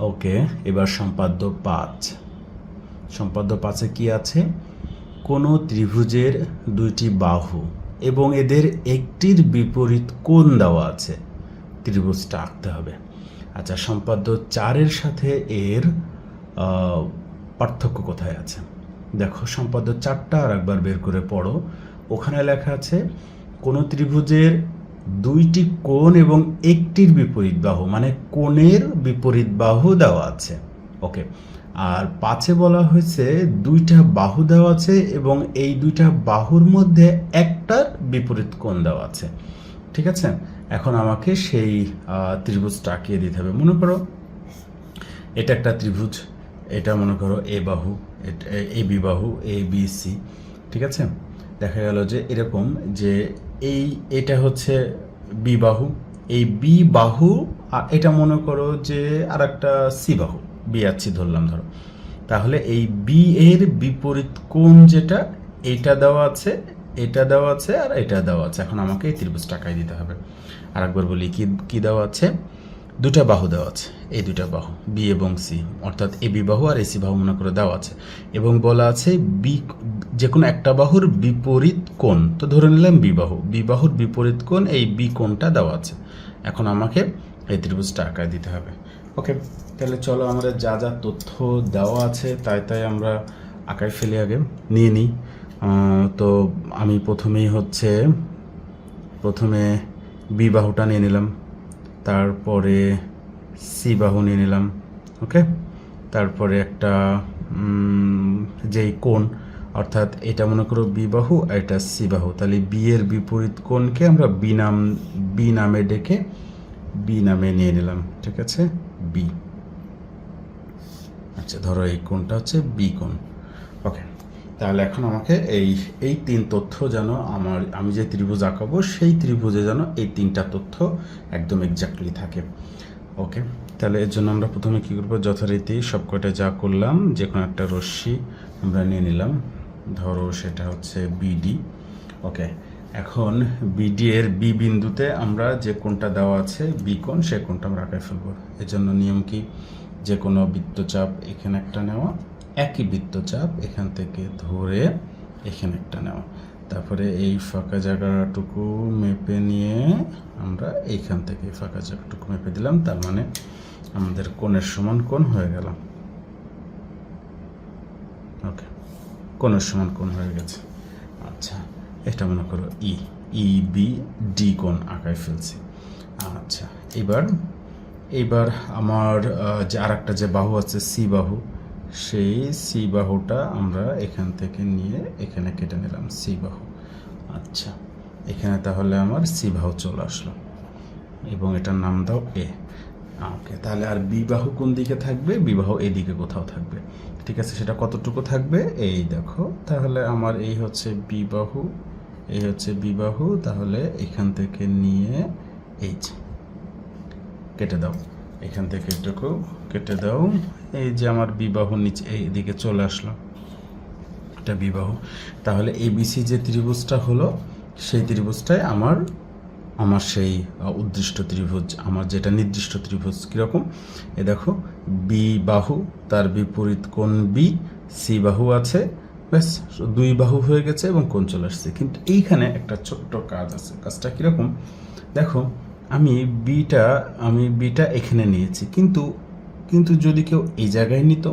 ওকে এবার সম্পাদ্য পাঁচ। সম্পাদ্য পাঁচে কি আছে? কোনো ত্রিভুজের দুইটি বাহু এবং এদের একটির বিপরীত কোণ দেওয়া আছে। ত্রিভুজটা আঁকতে হবে। আচ্ছা সম্পাদ্য চারের সাথে এর পার্থক্য কোথায় আছে? দেখো সম্পাদ্য চারটা আর একবার বের করে পড়ো। ওখানে লেখা আছে, কোনো ত্রিভুজের দুইটি কোণ এবং একটির বিপরীত বাহু মানে কোণের বিপরীত বাহু দেওয়া আছে। ওকে আর পাঁচে বলা হয়েছে দুইটা বাহু দেওয়া আছে এবং এই দুইটা বাহুর মধ্যে একটার বিপরীত কোণ দেওয়া আছে। ঠিক আছে? এখন আমাকে সেই ত্রিভুজটা আঁকিয়ে দিতে হবে। মনে করো এটা একটা ত্রিভুজ, এটা মনে করো এ বাহু এ বি বাহু, এ, বি, সি। ঠিক আছে? দেখা গেল যে এরকম যে এই, এটা হচ্ছে বি বাহু এই বি বাহু আর এটা মনে করো যে আর একটা সি বাহু বি আছি ধরলাম, ধরো। তাহলে এই বি এর বিপরীত কোন যেটা, এটা দেওয়া আছে, এটা দেওয়া আছে, আর এটা দেওয়া আছে। এখন আমাকে এই ত্রিভুজ টাকায় দিতে হবে। আর একবার বলি কি, কী দেওয়া আছে? দুটা বাহু দেওয়া আছে এই দুটা বাহু বি এবং সি অর্থাৎ এ বি বাহু আর এসি বাহু মনে করে দেওয়া আছে। এবং বলা আছে বি যে কোনো একটা বাহুর বিপরীত কোণ, তো ধরে নিলাম বি বাহু বি বাহুর বিপরীত কোণ, এই বি কোণটা দেওয়া আছে। এখন আমাকে এই ত্রিভুজটা আঁকায় দিতে হবে। ওকে তাহলে চলো আমাদের যা যা তথ্য দেওয়া আছে, তাই তাই আমরা আঁকায় ফেলে আগে, নিয়ে নিই। তো আমি প্রথমেই হচ্ছে, প্রথমে বি বাহুটা নিয়ে নিলাম। তারপরে সি বাহু নিয়ে নিলাম, ওকে? তারপরে একটা যেই কোণ, অর্থাৎ এটা মনে করো বি বাহু আর এটা সি বাহু। তাহলে বি এর বিপরীত কোণকে আমরা বি নাম, বি নামে ডেকে বি নামে নিয়ে নিলাম, ঠিক আছে? বি। আচ্ছা ধরো এই কোণটা হচ্ছে বি কোণ, ওকে? তাহলে এখন আমাকে এই এই তিন তথ্য যেন আমার, আমি যে ত্রিভুজ আঁকাবো, সেই ত্রিভুজে যেন এই তিনটা তথ্য একদম এক্স্যাক্টলি থাকে। ওকে? তাহলে এর জন্য আমরা প্রথমে কী করব? যথারীতি সব কয়টা যা করলাম, যে কোনো একটা রশ্মি আমরা নিয়ে নিলাম। ধরো সেটা হচ্ছে বিডি ওকে? এখন বিডি এর বি বিন্দুতে আমরা যে কোনটা দেওয়া আছে বি কোণ, সে কোনটা আমরা আঁকায় ফেলব। এর জন্য নিয়ম কি? যে কোনো বৃত্তচাপ এখানে একটা নেওয়া একই বৃত্তচাপ এখান থেকে ধরে এখানে একটা নেওয়া। তারপরে এই ফাঁকা জায়গাটুকু মেপে নিয়ে আমরা এইখান থেকে ফাঁকা জায়গাটুকু মেপে দিলাম, তার মানে আমাদের কোণের সমান কোণ হয়ে গেল। ওকে, কোণের সমান কোণ হয়ে গেছে। আচ্ছা এটা মনে করো ই ই বি ডি কোণ আঁকায় ফেলছি। আচ্ছা এবার এবার আমার যে আর একটা যে বাহু আছে সি বাহু সেই সি বাহুটা আমরা এখান থেকে নিয়ে এখানে কেটে নিলাম, সি বাহু। আচ্ছা এখানে তাহলে আমার সি বাহু চলে আসলো। এবং এটার নাম দাও এ। ওকে, তাহলে আর বিবাহ কোন দিকে থাকবে? বিবাহ এদিকে কোথাও থাকবে। ঠিক আছে, সেটা কতটুকু থাকবে? এই দেখো, তাহলে আমার এই হচ্ছে বিবাহ এই হচ্ছে বিবাহ তাহলে এখান থেকে নিয়ে এই কেটে দাও। এখান থেকে এটুকু কেটে দাও। এই যে আমার বিবাহ নিচে এই দিকে চলে আসলো। এটা বিবাহ। তাহলে এবিসি যে ত্রিভুজটা হলো, সেই ত্রিভুজটাই আমার আমার সেই উদ্দিষ্ট ত্রিভুজ, আমার যেটা নির্দিষ্ট ত্রিভুজ। কীরকম? এ দেখো, বি বাহু, তার বিপরীত কোণ বি, সি বাহু আছে, ব্যাস, দুই বাহু হয়ে গেছে এবং কোণ চলে আসছে। কিন্তু এইখানে একটা ছোট্ট কাজ আছে। কাজটা কীরকম? দেখো আমি বিটা আমি বিটা এখানে নিয়েছি। কিন্তু কিন্তু যদি কেউ এই জায়গায় নিত,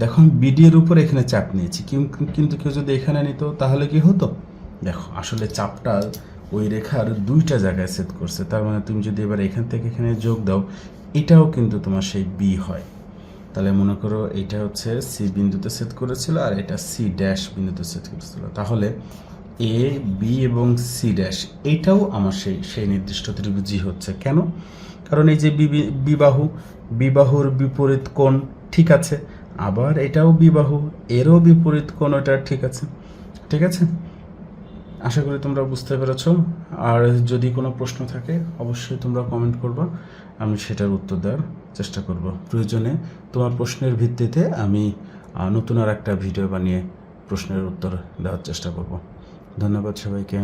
দেখো আমি বিডি এর উপর এখানে চাপ নিয়েছি। কিন্তু কেউ যদি এখানে নিত, তাহলে কি হতো? দেখো, আসলে চাপটা ওই রেখার দুইটা জায়গায় সেট করছে। তার মানে তুমি যদি এবার এখান থেকে এখানে যোগ দাও, এটাও কিন্তু তোমার সেই বি হয়। তাহলে মনে করো এটা হচ্ছে সি বিন্দুতে সেট করেছিল আর এটা সি ড্যাশ বিন্দুতে সেট করেছিল। তাহলে এ বি এবং সি ড্যাশ এইটাও আমার সেই সেই নির্দিষ্ট ত্রিভুজই হচ্ছে। কেন? কারণ এই যে বিবাহু, বিবাহুর বিপরীত কোণ ঠিক আছে, আবার এটাও বিবাহু, এরও বিপরীত কোণ ওটা ঠিক আছে। ঠিক আছে? আশা করি তোমরা বুঝতে পেরেছ। আর যদি কোনো প্রশ্ন থাকে, অবশ্যই তোমরা কমেন্ট করবা, আমি সেটার উত্তর দেওয়ার চেষ্টা করব। প্রয়োজনে তোমার প্রশ্নের ভিত্তিতে আমি নতুন আর একটা ভিডিও বানিয়ে প্রশ্নের উত্তর দেওয়ার চেষ্টা করব। ধন্যবাদ সবাইকে।